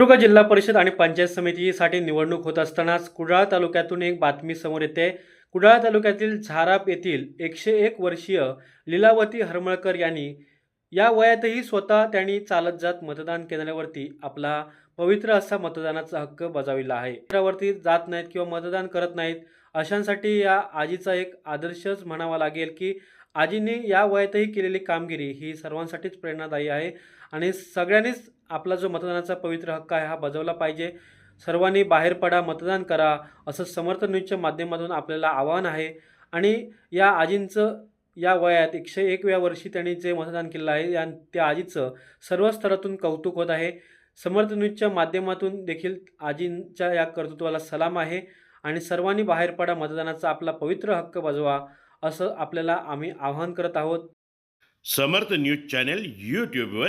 सिंधुदुर्ग जिल्हा परिषद आणि पंचायत समितीसाठी निवडणूक होत असतानाच कुडाळ तालुक्यातून एक बातमी समोर येते. कुडाळ तालुक्यातील झाराप येथील एकशे एक वर्षीय लीलावती हरमळकर यांनी या वयातही स्वतः त्यांनी चालत जात मतदान केंद्रावरती आपला पवित्र असा मतदानाचा हक्क बजाविला आहे. केंद्रावरती जात नाहीत किंवा मतदान करत नाहीत अशांसाठी या आजीचा एक आदर्शच म्हणावा लागेल की आजीने या वयातही केलेली कामगिरी ही सर्वांसाठीच प्रेरणादायी आहे आणि सगळ्यांनीच आपला जो मतदानाचा पवित्र हक्क आहे हा बजावला पाहिजे. सर्वांनी बाहेर पडा मतदान करा असं समर्थ न्यूजच्या माध्यमातून आपल्याला आवाहन आहे. आणि या आजींचं या वयात एकशे एकव्या वर्षी त्यांनी जे मतदान केलं आहे या त्या आजीचं सर्व स्तरातून कौतुक होत आहे. समर्थ न्यूजच्या माध्यमातून देखील आजींच्या या कर्तृत्वाला सलाम आहे. आणि सर्वांनी बाहेर पडा मतदानाचा आपला पवित्र हक्क बजवा असं आपल्याला आम्ही आवाहन करत आहोत. समर्थ न्यूज चॅनेल यूट्यूबवर